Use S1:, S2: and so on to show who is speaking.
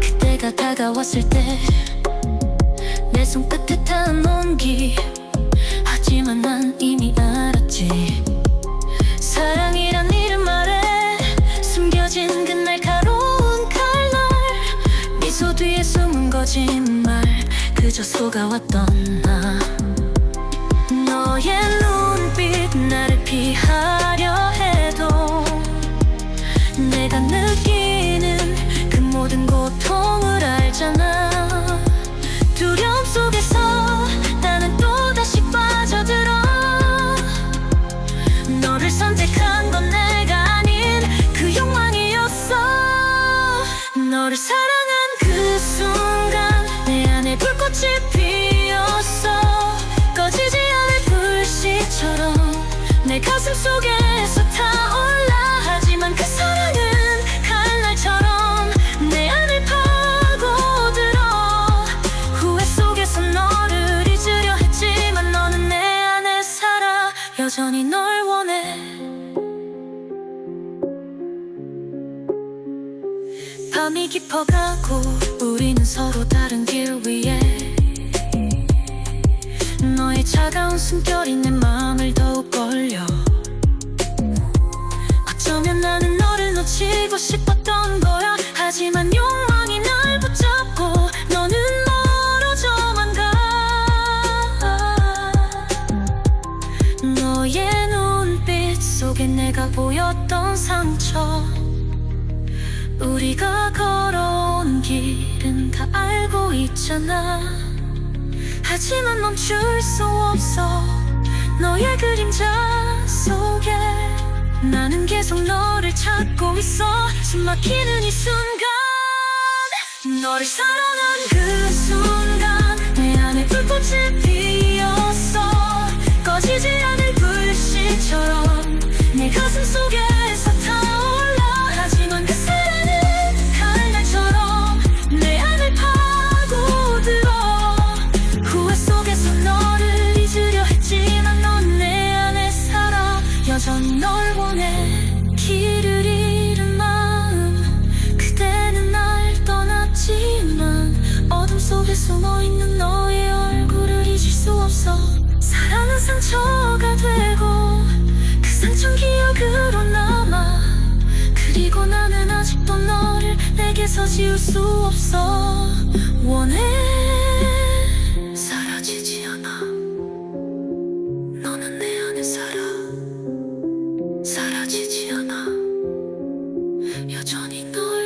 S1: 그때가 다가왔을 때 내 손끝에 닿은 온기. 하지만 난 이미 알았지. 사랑이란 이름 아래 숨겨진 그 날카로운 칼날. 미소 뒤에 숨은 거짓말. 그저 속아왔던 나. 너의 눈빛 나를 피하 고통을 알잖아. 두려움 속에서 나는 또다시 빠져들어. 너를 선택한 건 내가 아닌 그 욕망이었어. 너를 사랑한 그 순간 내 안에 불꽃이 피었어. 꺼지지 않을 불씨처럼 내 가슴 속에 여전히 널 원해. 밤이 깊어가고 우리는 서로 다른 길 위에. 너의 차가운 숨결이 내 마음을 더욱 걸려. 어쩌면 나는 너를 놓치고 싶었던 거야. 하지만 욕 속에 내가 보였던 상처. 우리가 걸어온 길은 다 알고 있잖아. 하지만 멈출 수 없어. 너의 그림자 속에 나는 계속 너를 찾고 있어. 숨 막히는 이 순간 너를 사랑한 그 서 지울 수 없어. 원해. 사라지지 않아. 너는 내 안에 살아. 사라지지 않아. 여전히 너